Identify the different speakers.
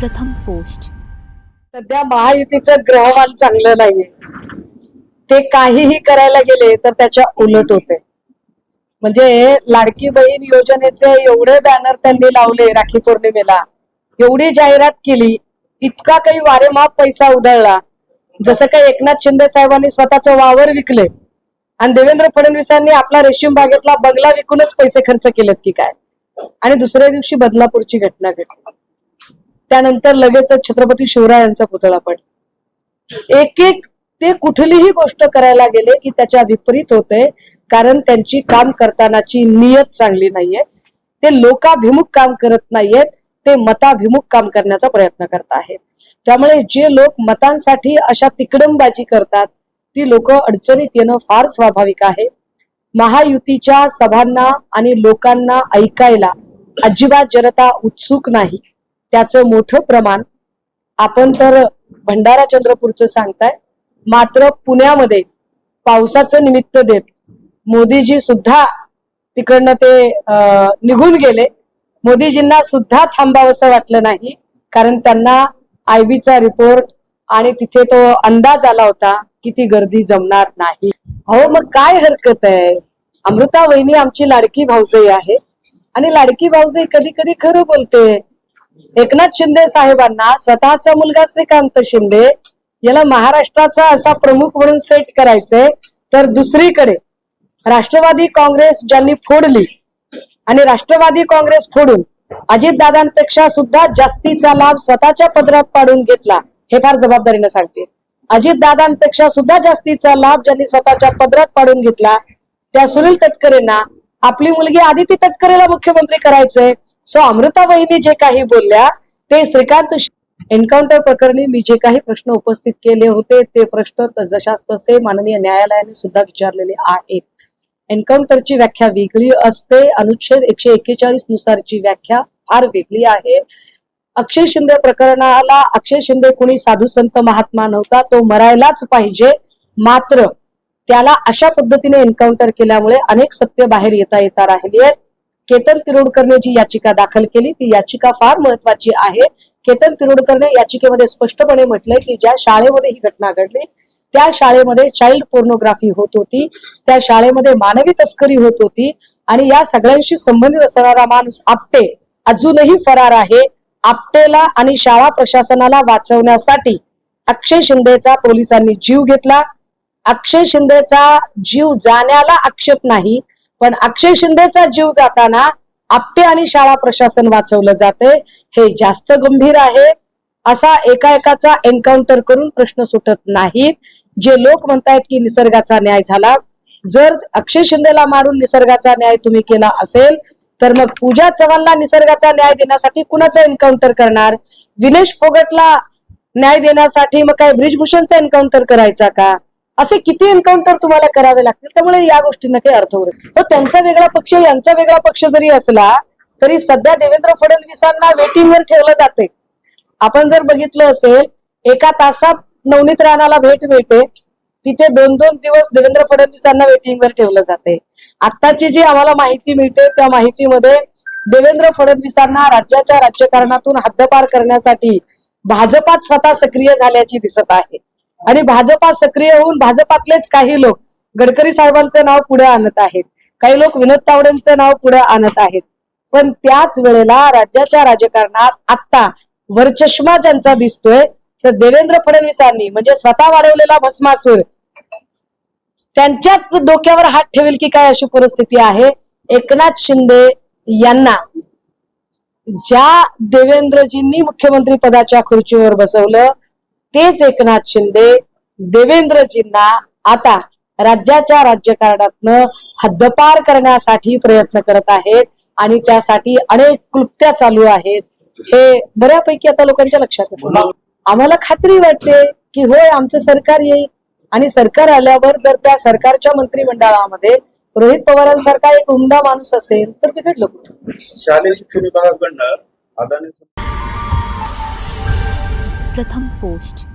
Speaker 1: प्रथम पोस्ट.
Speaker 2: सध्या महायुतीचं ग्रहवाल चांगलं नाहीये. ते काहीही करायला गेले तर त्याच्या उलट होते. म्हणजे लाडकी बहीण योजनेचे एवढे बॅनर त्यांनी लावले राखी पौर्णिमेला. एवढी जाहिरात केली इतका काही वारेमाप पैसा उधळला. जसं काही एकनाथ शिंदे साहेबांनी स्वतःचं वावर विकले. आणि देवेंद्र फडणवीसांनी आपला रेशीम बागेतला बंगला विकूनच पैसे खर्च केलेत की काय? आणि दुसऱ्या दिवशी बदलापूरची घटना घडली. त्यानंतर लगेच छत्रपती शिवरायांचा पुतळा पडला एक एक ते कुठलीही गोष्ट करायला गेले की त्याच्या विपरीत होते कारण त्यांची काम करतानाची नियत चांगली नाहीये. ते लोकाभिमुख काम करत नाहीयेत ते मताभिमुख काम करण्याचा प्रयत्न करत आहेत. त्यामुळे जे लोक मतांसाठी अशा तिकडंबाजी करतात ती लोक अडचणीत येणं फार स्वाभाविक आहे. महायुतीच्या सभांना आणि लोकांना ऐकायला अजिबात जनता उत्सुक नाही. त्याचं मोठं प्रमाण आपण तर भंडारा चंद्रपूरचं सांगताय मात्र पुण्यामध्ये पावसाचं निमित्त देत मोदीजी सुद्धा तिकडनं ते निघून गेले. मोदीजींना सुद्धा थांबावंसं वाटलं नाही कारण त्यांना आयबीचा रिपोर्ट आणि तिथे तो अंदाज आला होता की ती गर्दी जमणार नाही. हो मग काय हरकत आहे? अमृता वहिनी आमची लाडकी भाऊजई आहे आणि लाडकी भाऊजई कधी कधी खरं बोलते. एकनाथ शिंदे साहेबांना स्वतःचा मुलगा श्रीकांत शिंदे याला महाराष्ट्राचा असा प्रमुख म्हणून सेट करायचे तर दुसरीकडे राष्ट्रवादी काँग्रेस ज्यांनी फोडली आणि राष्ट्रवादी काँग्रेस फोडून अजितदादांपेक्षा सुद्धा जास्तीचा लाभ स्वतःच्या पदरात पाडून घेतला हे फार जबाबदारीनं सांगते. अजितदादांपेक्षा सुद्धा जास्तीचा लाभ ज्यांनी स्वतःच्या पदरात पाडून घेतला त्या सुनील तटकरेंना आपली मुलगी आदिती तटकरेला मुख्यमंत्री करायचंय. सो अमृताबाईंनी जे काही बोलल्या ते श्रीकांत एन्काउंटर प्रकरणी मी जे काही प्रश्न उपस्थित केले होते ते प्रश्न जशास तसे माननीय न्यायालयाने सुद्धा विचारलेले आहेत. एन्काउंटरची व्याख्या वेगळी असते अनुच्छेद एकशे एक्केचाळीस नुसारची व्याख्या फार वेगळी आहे. अक्षय शिंदे प्रकरणाला अक्षय शिंदे कोणी साधू संत महात्मा नव्हता तो मरायलाच पाहिजे. मात्र त्याला अशा पद्धतीने एन्काउंटर केल्यामुळे अनेक सत्य बाहेर येता येता राहिली आहेत. केतन तिरोडकरने जी याचिका दाखल केली. ती याचिका फार महत्वाची आहे. केतन तिरोडकरने याचिकेमध्ये स्पष्टपणे म्हटलंय की ज्या शाळेमध्ये ही घटना घडली त्या शाळेमध्ये चाइल्ड पोर्नोग्राफी होत होती त्या शाळेमध्ये मानवी तस्करी होत होती आणि या सगळ्यांशी संबंधित असणारा माणूस आपटे अजूनही फरार आहे. आपटेला आणि शाळा प्रशासनाला वाचवण्यासाठी अक्षय शिंदेचा पोलिसांनी जीव घेतला. अक्षय शिंदेचा जीव जाण्याला आक्षेप नाही. पण अक्षय शिंदेचा जीव जाताना आपटे आणि शाळा प्रशासन वाचवलं जाते. हे जास्त गंभीर आहे. असा एका एकाचा एन्काउंटर करून प्रश्न सुटत नाहीत. जे लोक म्हणतायत की निसर्गाचा न्याय झाला. जर अक्षय शिंदेला मारून निसर्गाचा न्याय तुम्ही केला असेल तर मग पूजा चव्हाणला निसर्गाचा न्याय देण्यासाठी कुणाचा एन्काउंटर करणार? विनेश फोगटला न्याय देण्यासाठी मग काय ब्रिजभूषणचा एन्काउंटर करायचा का? असे किती एन्काउंटर तुम्हाला करावे लागतील त्यामुळे या गोष्टींना काही अर्थ उरेल तो त्यांचा वेगळा पक्ष यांचा वेगळा पक्ष जरी असला तरी सध्या देवेंद्र फडणवीसांना वेटिंगवर ठेवलं जाते आपण जर बघितलं असेल एका तासात नवनीत राणाला भेट मिळते. तिथे दोन दोन दिवस देवेंद्र फडणवीसांना वेटिंगवर ठेवलं जाते आत्ताची जी आम्हाला माहिती मिळते त्या माहितीमध्ये देवेंद्र फडणवीसांना राज्याच्या राज्यकारणातून हद्दपार करण्यासाठी भाजपात स्वतः सक्रिय झाल्याची दिसत आहे. आणि भाजपा सक्रिय होऊन भाजपातलेच काही लोक गडकरी साहेबांचं नाव पुढे आणत आहेत. काही लोक विनोद तावडेंचं नाव पुढे आणत आहेत. पण त्याच वेळेला राज्याच्या राजकारणात आता वरचष्मा ज्यांचा दिसतोय तर देवेंद्र फडणवीसांनी म्हणजे स्वतः वाढवलेला भस्मासूर त्यांच्याच डोक्यावर हात ठेवेल की काय अशी परिस्थिती आहे? एकनाथ शिंदे यांना ज्या देवेंद्रजींनी मुख्यमंत्री पदाच्या खुर्चीवर बसवलं तेच एकनाथ शिंदे देवेंद्रजींना आता राज्याच्या राज्यकारणातनं हद्दपार करण्यासाठी प्रयत्न करत आहेत आणि त्यासाठी अनेक क्लुप्त्या चालू आहेत. हे बऱ्यापैकी आता लोकांच्या लक्षात येतं. आम्हाला खात्री वाटते की होय आमचं सरकार येईल. आणि सरकार आल्यावर जर त्या सरकारच्या मंत्रिमंडळामध्ये रोहित पवारांसारखा एक उमदा माणूस असेल तर बिघडलं कुठं?
Speaker 3: शालेय शिक्षण विभागाकडनं
Speaker 1: प्रथम पोस्ट.